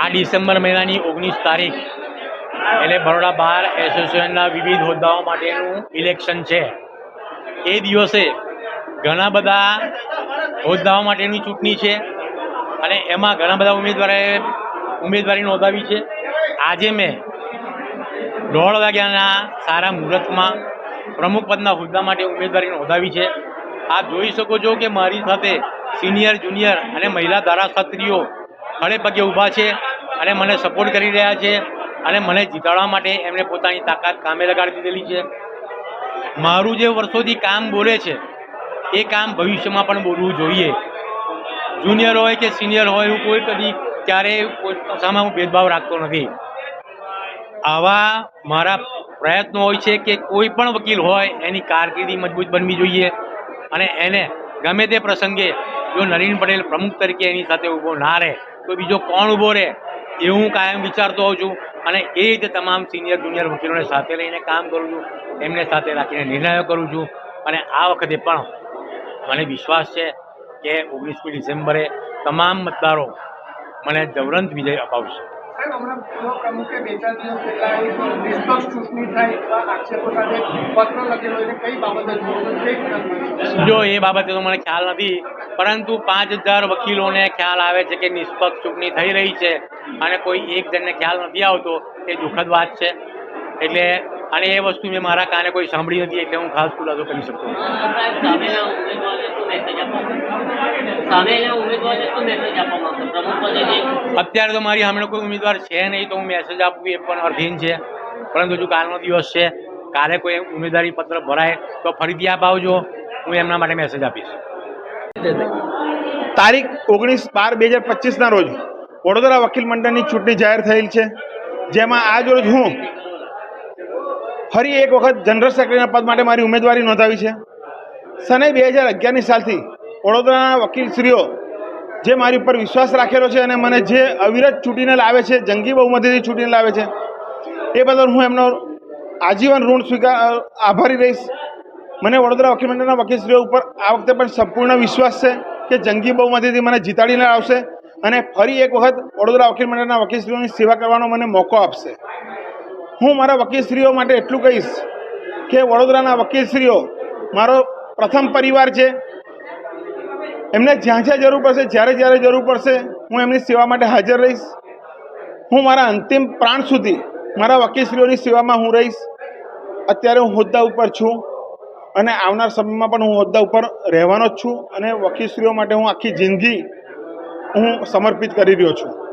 આ ડિસેમ્બર મહિનાની ઓગણીસ તારીખ, એટલે બરોડા બાર એસોસિએશનના વિવિધ હોદ્દાઓ માટેનું ઇલેક્શન છે. એ દિવસે ઘણા બધા હોદ્દાઓ માટેની ચૂંટણી છે અને એમાં ઘણા બધા ઉમેદવારોએ ઉમેદવારી નોંધાવી છે. આજે મેં દોઢ વાગ્યાના સારા મુહૂર્તમાં પ્રમુખ પદના હોદ્દા માટે ઉમેદવારી નોંધાવી છે. આપ જોઈ શકો છો કે મારી સાથે સિનિયર જુનિયર અને મહિલા ધારાશાસ્ત્રીઓ ખડે પગે ઊભા છે અને મને સપોર્ટ કરી રહ્યા છે અને મને જીતાડવા માટે એમણે પોતાની તાકાત કામે લગાડી દીધેલી છે. મારું જે વર્ષોથી કામ બોલે છે, એ કામ ભવિષ્યમાં પણ બોલવું જોઈએ. જુનિયર હોય કે સિનિયર હોય, હું કોઈ કદી ક્યારેય કોઈ સામે હું ભેદભાવ રાખતો નથી. આવા મારા પ્રયત્નો હોય છે કે કોઈ પણ વકીલ હોય, એની કારકિર્દી મજબૂત બનવી જોઈએ. અને એને ગમે તે પ્રસંગે જો નરેન પટેલ પ્રમુખ તરીકે એની સાથે ઊભો ના રહે, તો બીજો કોણ ઊભો રહે એવું હું કાયમ વિચારતો હોઉં છું. અને એ રીતે તમામ સિનિયર જુનિયર વકીલોને સાથે લઈને કામ કરું છું, એમને સાથે રાખીને નિર્ણયો કરું છું. અને આ વખતે પણ મને વિશ્વાસ છે કે ઓગણીસમી ડિસેમ્બરે તમામ મતદારો મને જવરંત વિજય અપાવશે. સાહેબ હમણાં પૂર્વ પ્રમુખે બે ચાર દિવસ પહેલા એક નિષ્પક્ષ ચૂંટણી થાય એવા આક્ષેપો સાથે પત્ર લખેલો એટલે કઈ બાબતે જો એ બાબતે તો મને ખ્યાલ નથી પરંતુ પાંચ હજાર વકીલોને ખ્યાલ આવે છે કે નિષ્પક્ષ ચૂંટણી થઈ રહી છે અને કોઈ એક જણને ખ્યાલ નથી આવતો એ દુઃખદ વાત છે. એટલે અને એ વસ્તુ મેં મારા કાને કોઈ સાંભળી નથી એટલે હું ખાસ ખુલાસો કરી શકતો જે અત્યારે તો મારી હમણાં કોઈ ઉમેદવાર છે નહીં તો હું મેસેજ આપું, એ પણ અર્થહીન છે. પરંતુ હજુ કાલનો દિવસ છે, કાલે કોઈ ઉમેદવારી પત્ર ભરાય, તો ફરીથી આપ આવજો, હું એમના માટે મેસેજ આપીશ. તારીખ ઓગણીસ બાર બે હજાર પચીસના રોજ વડોદરા વકીલ મંડળની ચૂંટણી જાહેર થયેલ છે, જેમાં આજ રોજ હું ફરી એક વખત જનરલ સેક્રેટરીના પદ માટે મારી ઉમેદવારી નોંધાવી છે. સને બે હજાર અગિયારની સાલથી વડોદરાના વકીલશ્રીઓ જે મારી ઉપર વિશ્વાસ રાખેલો છે અને મને જે અવિરત ચૂંટીને લાવે છે, જંગી બહુમતીથી ચૂંટીને લાવે છે, એ બદલ હું એમનો આજીવન ઋણ સ્વીકાર આભારી રહીશ. મને વડોદરા વકીલ મંડળના વકીલશ્રીઓ ઉપર આ વખતે પણ સંપૂર્ણ વિશ્વાસ છે કે જંગી બહુમતીથી મને જીતાડીને આવશે અને ફરી એક વખત વડોદરા વકીલ મંડળના વકીલશ્રીઓની સેવા કરવાનો મને મોકો આપશે. હું મારા વકીલશ્રીઓ માટે એટલું કહીશ કે વડોદરાના વકીલશ્રીઓ મારો પ્રથમ પરિવાર છે. એમને જ્યાં જ્યાં જરૂર પડશે, જ્યારે જ્યારે જરૂર પડશે, હું એમની સેવા માટે હાજર રહીશ. હું મારા અંતિમ પ્રાણ સુધી, મારા વકીલશ્રીઓની સેવામાં હું રહીશ. અત્યારે હું હોદ્દા ઉપર છું અને આવનાર સમયમાં પણ હું હોદ્દા ઉપર રહેવાનો જ છું અને વકીલશ્રીઓ માટે હું આખી જિંદગી હું સમર્પિત કરી રહ્યો છું.